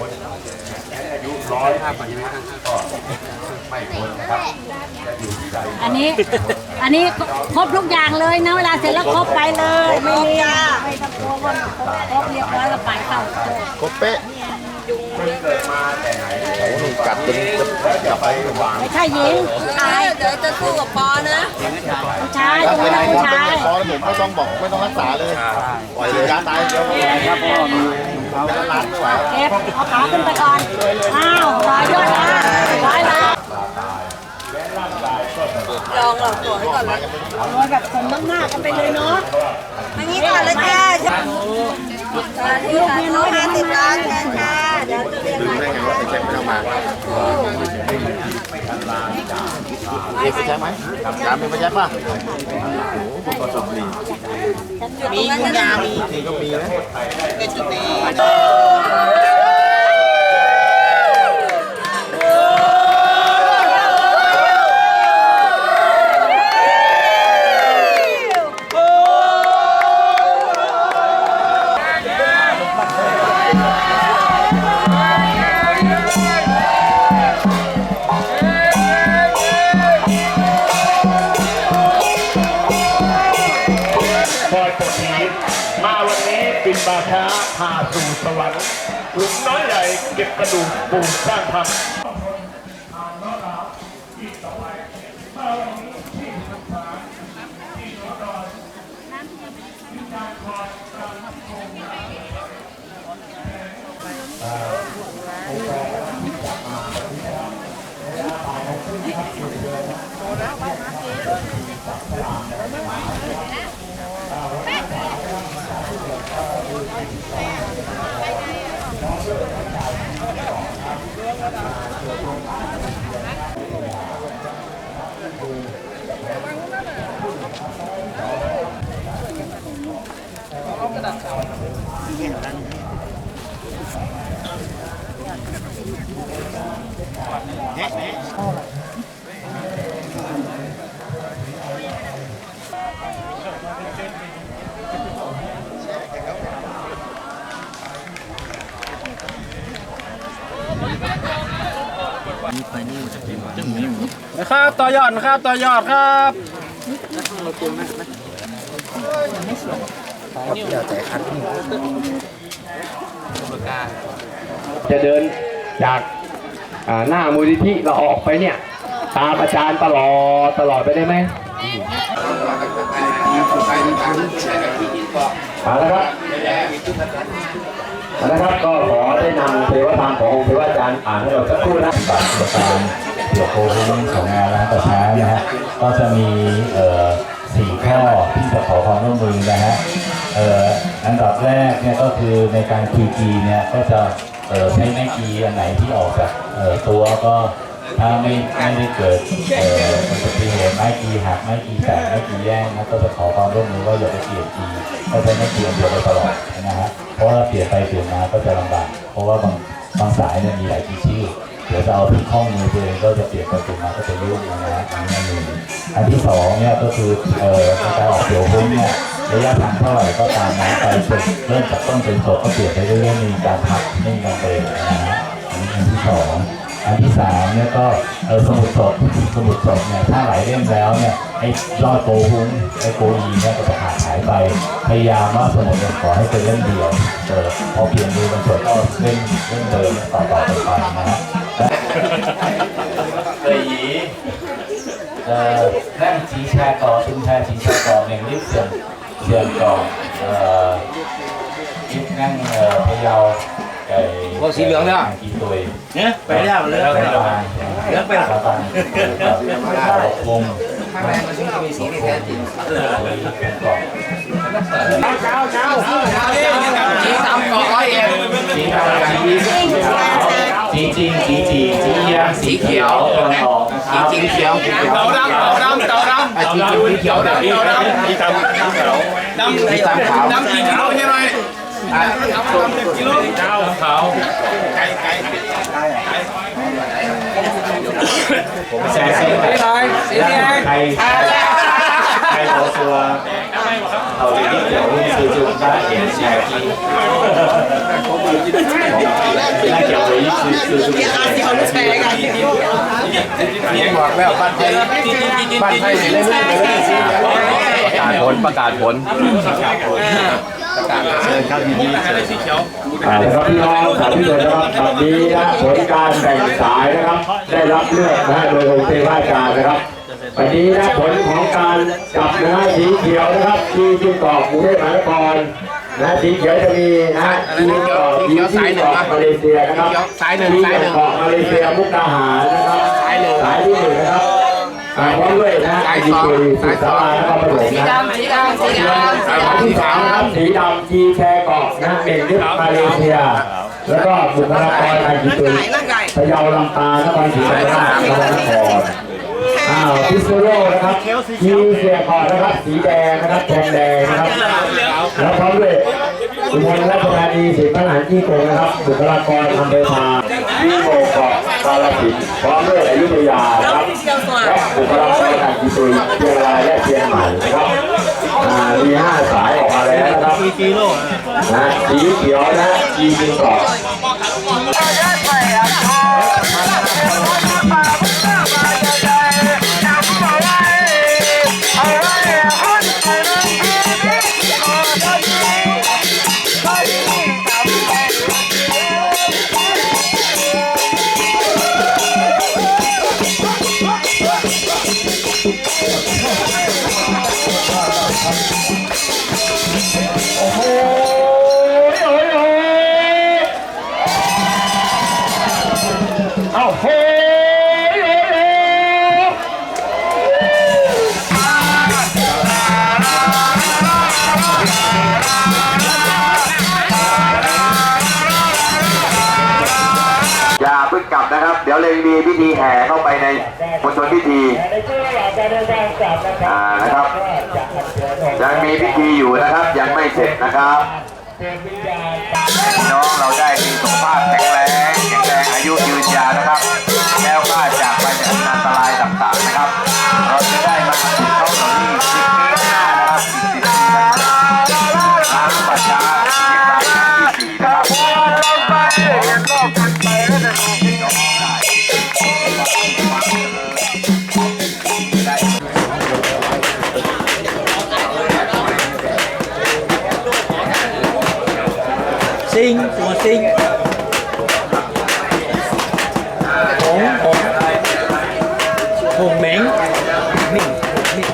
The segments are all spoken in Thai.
อายุร้อยห้าปีก็ไม่พ้นนะครับจะอยู่ที่ใดอันนี้ อันนี้ครบทุกอย่างเลยนะเวลาเสร็จแล้วครบไปเลยไม่มีไม่ต้องกลัวว่าครบเรียบร้อยแล้วไปเข้าครบเป๊ะเกิดมาแต่ไหนโอ้โหนุ่มกัดจนจะไปหวานไม่ใช่หญิงผู้ชายเดี๋ยวจะสู้กับปอนะผู้ชายตถ้ารงไปนี้ไหนนะผู้คอชายเป็นคอผมไม่ต้องบอกไม่ต้องรักษาเลยปล่อยเลยยาตายเดียวครับพ่อ เป็นล้านไม่ไหวเก็บเอาขาขึ้นไปก่อน อ้าวต่อยอดนะร้อยละลองเราตัวให้ก่อนเลยโอ้ยแบบสมน้ำหน้ากันไปเลยเนาะอันนี้ก่อนเลยจ้าสาธุสาธุห้าสิบล้านแทนค่ะ เดี๋ยวจะเรียนลืมได้ไงว่าไปเช็คไม่ต้องมาเอกไปใช้ไหมยามีไปใช้ป่ะโอ้โคุณผสมดีมีคุณยามีทีก็มีนะ นี้บินมาช้าพาสู่สวรรค์หลุมน้อยใหญ่เก็บกระดูกปูสร้างธรรม นะครับต่อยอดนะครับต่อยอดครับจะเดินจากหน้ามูลนิธิเราออกไปเนี่ย ตามอาจารย์ตลอดตลอดไปได้ไหมเอาละครับเอาละครับก็ขอได้นำเทวธรรมขององค์เทวอาจารย์อ่านให้เราสักครู่นะตารเกี่ยวกับโควิดของงานร้านกระช้านะฮะก็จะมีเอ่อสี่ข้อที่จะขอความร่วมมือนะฮะเอ่ออันดับแรกเนี่ยก็คือในการ QG เนี่ยก็จะเอ่อใช้ไม้กีอันไหนที่ออกจากเอ่อตัวก็ถ้าไม่ไม่ได้เกิดเอ่ออุบัติเหตุไม้กีหักไม้กีแตกไม้กีแย่งนะก็จะขอความร่วมมือว่าอย่าไปเปลี่ยนกีก็ใช้ไม้กีอันเดียวไปตลอดนะฮะเพราะว่าเปลี่ยนไปเปลี่ยนมาก็จะลำบากเพราะว่าบางบางสายเนี่ยมีหลายกีชื่อ เดี๋ยวจะเอาถึงข้อมือตัวเองก็จะเปลี่ยนไปเปลี่ยนมาก็จะยุ่งนะฮะอันนี้อันหนึ่งอันที่สองเนี่ยก็คือเอ่อการออกเดี๋ยวพุ่งเนี่ยระยะทางเท่าไหร่ก็ตามนะไปจนเริ่มจากต้นเป็นศพก็เปลี่ยนไปเรื่อยๆมีการพักไม่มีการเบรกนะฮะอันนี้อันที่สองอันที่สามเนี่ยก็เออสมุดศพสมุดศพเนี่ยถ้าหลายเล่มแล้วเนี่ยไอ้รอดโกหุ้งไอ้โกอีเนี่ยก็จะขาดหายไปพยายามว่าสมุดเนี่ยขอให้เป็นเล่มเดียวเออพอเปลี่ยนมือบางส่วนก็เล่มเล่มเดิมต่อๆไปนะฮะ เคยยีเอ่อนั่งชีแชากอชุนชาชีแชากอแนียรีบเสียงเสียงมก่อเอ่อรีบนั่งเอ่อพะเยาไก่พวกสีเหลืองเนี่ย กี่ตัวเนี่ยไปได้หมดเลยแล้วไปละเลือกไปละบางวงข้างในมันถึงจะมีสีที่แท้จริงเช้าเช้าเช้าเช้าเช้าสีสามก่อร้อยเอ็ดสีสามก่อร้อยเอ็ด สีจริงสีจีสียางสีเขียวตอนออกนะครับสีเขียวเต่าดำเต่าดำเต่าดำไอ้ที่ดูเขียวแต่นี่เต่าดำสีดำดำสีตามขาว ดำกี่กิโลใช่ไหมดำดำเจ็ดกิโลเจ้าขาวไก่ไก่ผมแซ่สีสีอะไรสีแดงใครใครตัวตัวเอาเลยที่เดี๋ยว ซื้อจุดได้เห็นแชร์ที่น่าเกี่ยวบอกแล้วบ้านไทยบ้านไทยเรื่อยๆไปเรื่อยประกาศผลประกาศผลประกาศเชิญครับยินดีเชิญอ่ครับพี่น้องสาธุชนนะครับบัดนี้นะผลการแบ่งสายนะครับ ได้รับเลือกนะฮะโดยองค์เทวาจารย์นะครับ วันนี้นะผลของการจับนะฮะสีเขียวนะครับที่ที่เกาะกรุงเทพมหานครนะสีเขียวจะมีนะฮะที่เกาะที่ที่เกาะมาเลเซียนะครับสายหนึ่งที่สายหนึ่งเกาะมาเลเซียมุกดาหารนะครับสายหนึ่งสายที่หนึ่งนะครับอ่าพร้อมด้วยนะฮะดีกรีสุดสาราแล้วก็ประถมนะสีดำสีดำสายที่สามนะครับสีดำจีแคร์เกาะนะเอกนิดมาเลเซียแล้วก็บุคลากรทางจิตวิทยาพะเยาลำปางนครศรีธรรมราชนครนคร อ้าวพิษณุโลกนะครับจีเซียเกาะนะครับ สีแดงนะครับแทงแดงนะครับแล้วพร้อมด้วยอุบลราชธานีสิบพระหารที่โกงนะครับบุคลากรอำเภอพาที่โกเกาะกาลสินธุ์พร้อมด้วยอยุธยานะครับและบุคลากรทางจิตวิทยาเชียงรายและเชียงใหม่นะครับอ่ามีห้าสายออกมาแล้วนะครับนะสีเขียวนะจีนเกาะ พิธีแห่เข้าไปในมณฑลพิธีอ่านะครับ ยังมีพิธีอยู่นะครับยังไม่เสร็จนะครับพี่น้องเราได้มีสุขภาพแข็งแรงแข็งแรงอายุยืนยาวนะครับ ซิงตัวซิงผงผงผงเหม็งนี่นี่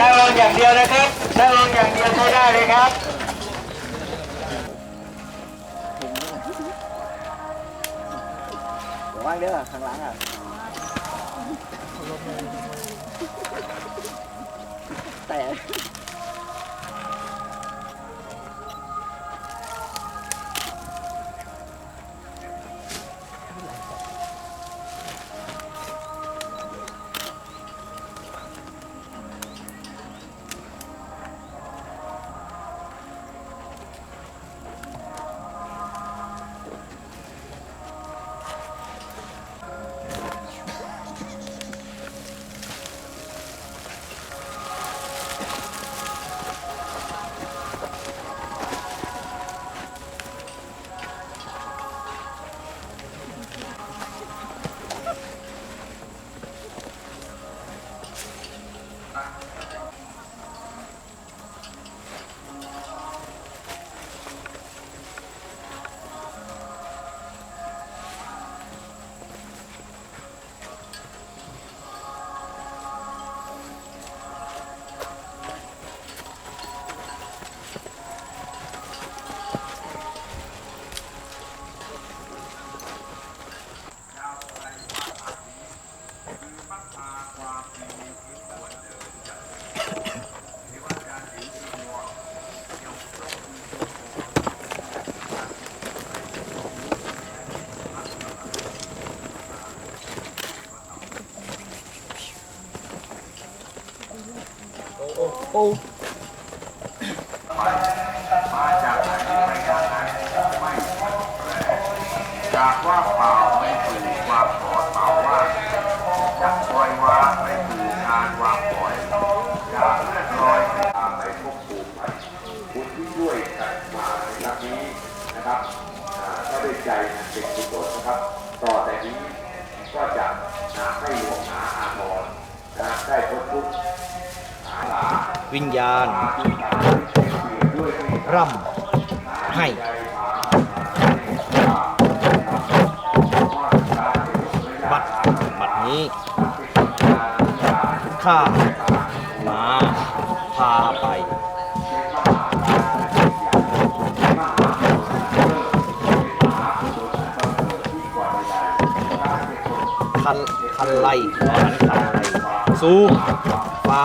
นั่งลงอย่างเดียวนะครับนั่งลงอย่างเดียวใช้ได้เลยครับว่างเด้อข้างหลังอะ ปูมาจากไหนไปจากไหนไม่จากว่าเปล่าไม่คือความปอดเปล่าว่าจากปล่อยว่าไม่คือการวางปล่อยจากเลื่อนลอยตามไปควบคุมไปคุณที่ด้วยกันมานักนี้นะครับถ้าด้ใจเป็นกุศนะครับ ต่อแต่นี้ก็จะให้หลวงหาอาภรณ์ได้พ้ทุกข์ วิญญาณ ร่ำให้บัตรบัตรนี้ข้ามาพาไปคันคันไลคันไลสู่ฟ้า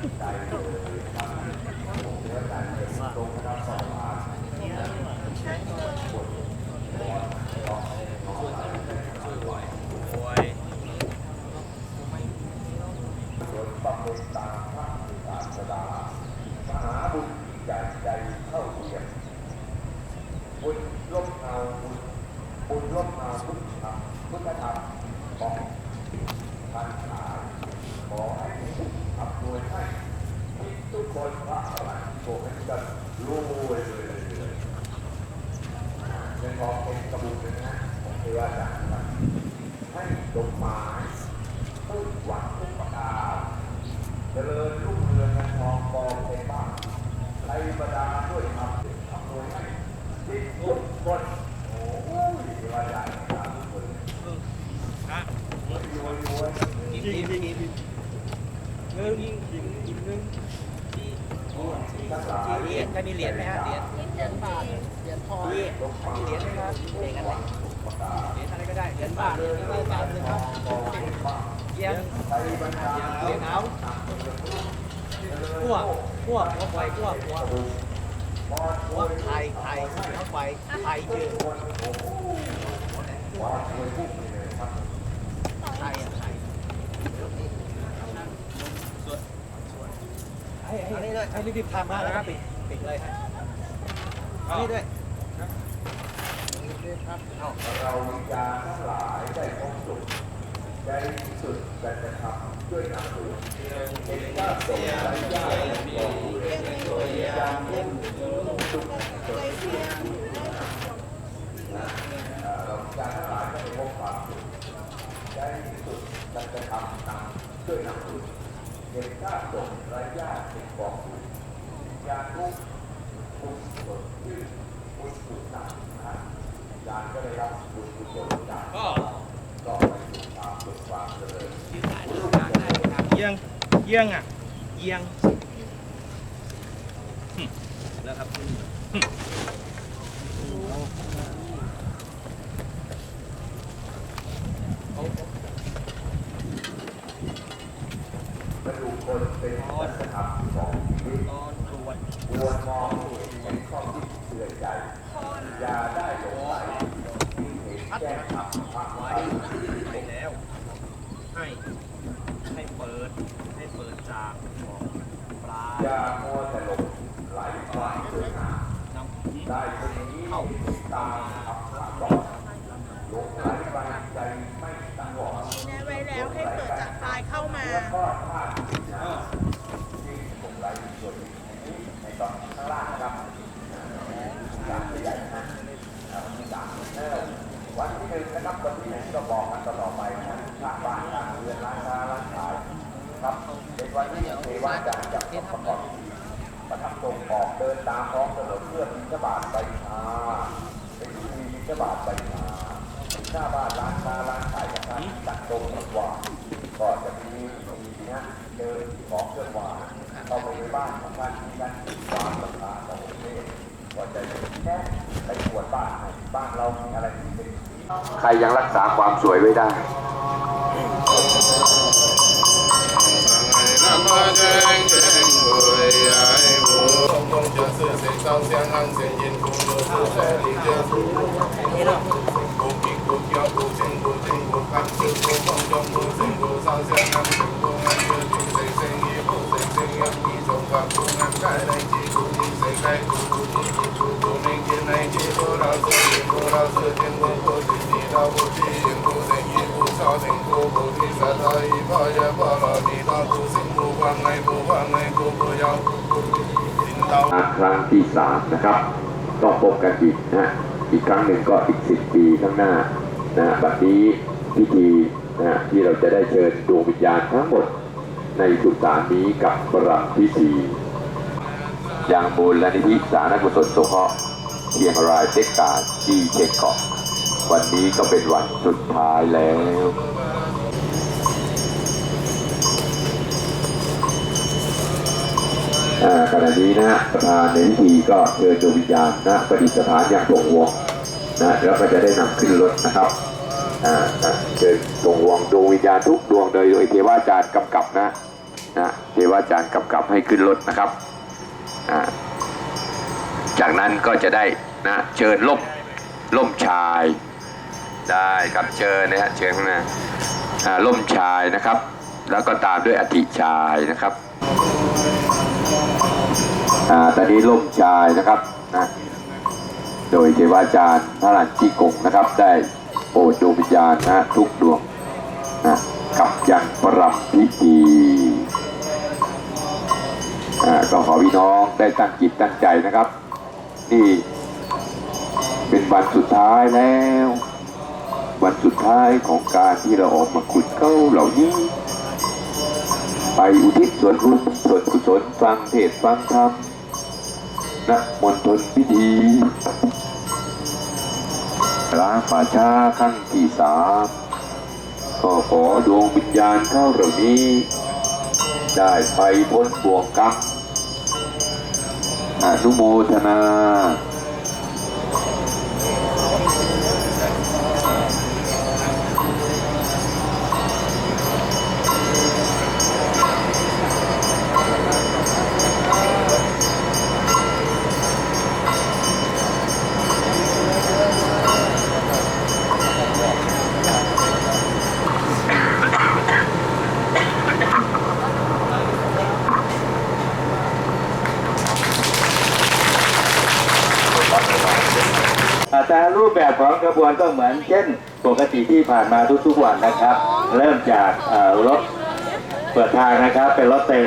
大鱼大虾，我们大鱼大虾。 วไทยไทยหัวไฟไทยชื่อไทยอะไทยให้ให้นี่ด้วยให้รีบๆทำมาแล้วครับปิดปิดเลยให้อันนี้ด้วยเราวิญญาณทั้งหลายได้พบสุขได้สุดแต่จะทำ ด้วยนำหลวงเห็นว่าสงฆ์ไรยากบอกเรียนวิญญาณเล่นสุขเกิดขึ้นนะเอ่อเราวิญญาณทั้งหลายก็ได้พบความสุขได้สุดแต่จะทำตามด้วยน้ำหลวงเห็นว่าสงฆ์ไรยากเป็นกองบุญยาทุกข์บุญสดชื่นบุญสุดหนักนะยานก็ได้รับบุญกุศลจากก็ไปสู่ความสุขความเจริญ เยี่ยง เยี่ยงอะ เยี่ยงแล้วครับกระดูกคนเป็นสัจธรรมของชีวิตตอนรวจควรมองเห็นข้อคิดเตือนใจอย่าได้ห ให้ให้เปิดให้เปิดจากของปลาอย่ามัวแต่หลงไหลควายเดินหน้าน้ำได้คนนี้ตามคำพระบอกหลงไหลไปใจไม่ตั้งหลอดแนะไว้แล้วให้เปิดจากปลายเข้ามาก็พลาดที่ผมไหลส่วนนี้ในตอนข้างล่างนะครับการใหญ่นะวันที่หนึ่งนะครับวันที่หนึ่งก็บอกกันต่อไปนะทางบ้านทางเรือนร้านค้าร้านขายครับเป็นวันที่เทวาจารย์จับประกอบพิธีประ ทับตรงออกเดินตามท้องถนนเพื่อบิณฑบาตไปมาเป็นทีบิณฑบาตไปมาหน้าบ้านร้านค้าร้านขายกันนั้นจัดตรงกว่าก็จะมีมีนะเดินของเครื่องหวานเข้าไปในบ้านของท่านที่นั่นความศรัทธาขององค์เทพก็จะแค่ไปตรวจบ้านบ้านเรามีอะไรที่เป็นใครยังรักษาความสวยไว้ได้ 共共全是谁烧香让谁烟功德是谁灵觉无比无标无正无正无看就无共共无正无烧香让谁无安就就谁生意无谁生意一种法不安盖来接触你谁该苦苦你接触我们也来接触老师也不老师天空或许你到不去也不能也不少成果不去啥啥一泡也泡了你到不行不换爱不换爱不不要。 ครั้งที่สามนะครับ ต้องพบกันอีกนะฮะอีกครั้งหนึ่งก็อีกสิบปีข้างหน้านะบัดนี้พิธีนะฮะที่เราจะได้เชิญดวงวิญญาณทั้งหมดในสุสานนี้กับประพิธีอย่างมูลนิธิสารกุศลสงเคราะห์เชียงรายเต็กกาที่เชียงเกาะวันนี้ก็เป็นวันสุดท้ายแล้ว อ่า ขณะนี้นะฮะประธานในพิธีก็เชิญดวงวิญญาณนะประดิษฐานอย่างตรงวงนะแล้วก็จะได้นำขึ้นรถนะครับเชิญตรงวงดวงวิญญาณทุกดวงโดยโดยเทวาจารย์กำกับนะนะเทวาจารย์กำกับให้ขึ้นรถนะครับ จากนั้นก็จะได้นะเชิญล่มล่มชาย ได้ครับเชิญนะฮะเชิญข้างหน้าอ่าล่มชายนะครับ แล้วก็ตามด้วยอธิชายนะครับ อ่าตอนนี้ล่มชายนะครับนะโดยเทวาจารย์พระรันจีกงนะครับ ได้โปรดดวงวิญญาณนะทุกดวงนะกับยังประรับพิธีอ่าก็ขอพี่น้องได้ตั้งจิตตั้งใจนะครับนี่เป็นวันสุดท้ายแล้ว วันสุดท้ายของการที่เราออกมาขุดเก้าเหล่านี้ ไปอุทิศส่วนบุญส่วนกุศลฟังเทศฟังธรรมณมณฑลพิธีล้างป่าช้าครั้งที่สามก็ขอดวงวิญญาณเข้าเหล่านี้ ได้ไปพ้นบ่วงกรรมอนุโมทนา ของกระบวนก็เหมือนเช่นปกติที่ผ่านมาทุกๆวันนะครับ เริ่มจากรถเปิดทางนะครับ เป็นรถเต็ม